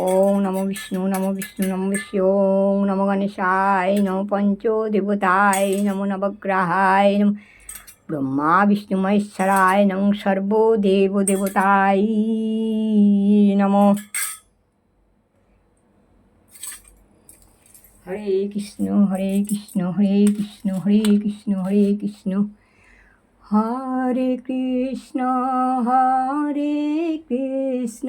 ওং নমো বিষ্ণু নমো বিষ্ণু নমো বিষ্ণু ওং নমো গণেশায় নমো পঞ্চদেবতায় নমো নবগ্রহায় নমো ব্রহ্মা বিষ্ণু মহেশ্বরায় নমো সর্বদেব দেবতায় নমো হরে কৃষ্ণ হরে কৃষ্ণ হরে কৃষ্ণ হরে কৃষ্ণ হরে কৃষ্ণ হরে কৃষ্ণ হরে কৃষ্ণ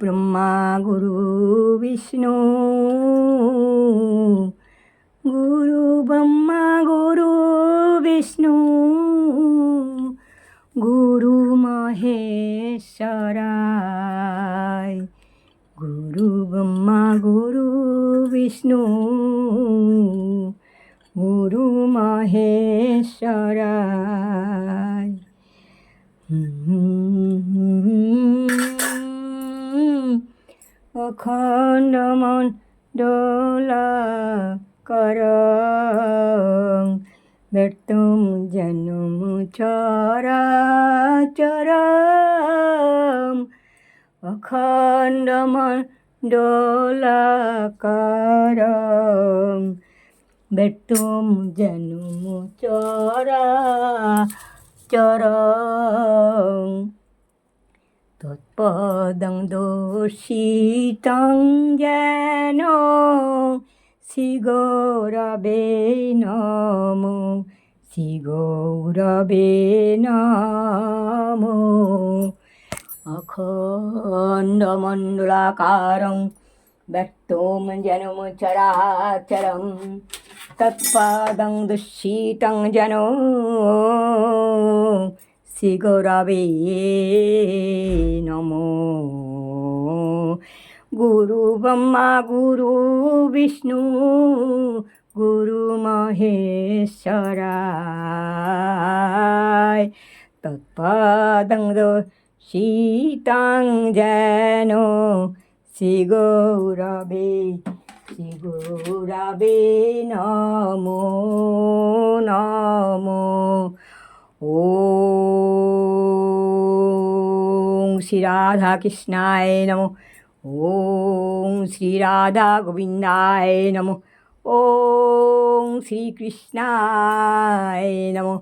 ব্রহ্মা গুরু বিষ্ণু গুরু ব্রহ্মা গুরু বিষ্ণু গুরু মহেশ্বরায় গুরু ব্রহ্মা গুরু বিষ্ণু গুরু মহেশ্বরায় অখণ্ড মন ডোলা কর ব্যর্তম জন্ম চরা চরম অখণ্ড মন ডোলা কর ব্যর্তম জন্ম চরা চরম তৎপদং দোষিতং যেন শ্রীগৌরবে নম শ্রীগৌরবে নম অখণ্ডমণ্ডলাকারং ব্যক্তম জনম চরাচরম তৎপাদং দুঃশীতং যেন শ্রীগৌরবে নমো গুরু ব্রহ্মা গুরু বিষ্ণু গুরু মহেশ্বরায় তৎপাদং শীতাং যেন শ্রীগৌরবে শ্রীগৌরবে নমো নমো ওং শ্রী রাধা গোবিন্দায় নমো। ওং শ্রীকৃষ্ণায় নমো।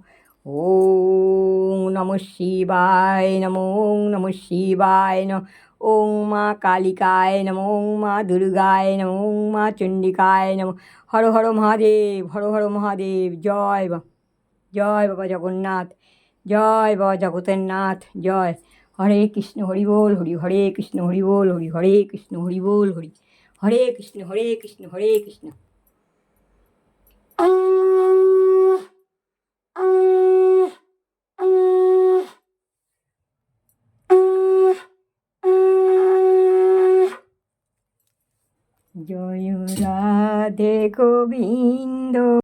ওং নমঃ শিবায় নমো। ওং নমঃ শিবায় নমঃ। ওং মা কালিকায় নমো। ওং মা দুর্গায় নমো। ওং মা চণ্ডিকায় নমো। হর হর মহাদেব, হর হর মহাদেব, জয় বা জয় বাবা জগন্নাথ, জয় বাবা জগতের নাথ জয়। হরে কৃষ্ণ, হরি বল, হরি হরে কৃষ্ণ, হরি বল, হরি হরে কৃষ্ণ, হরি বল, হরি হরে কৃষ্ণ হরে কৃষ্ণ হরে কৃষ্ণ। জয় রাধে গোবিন্দ।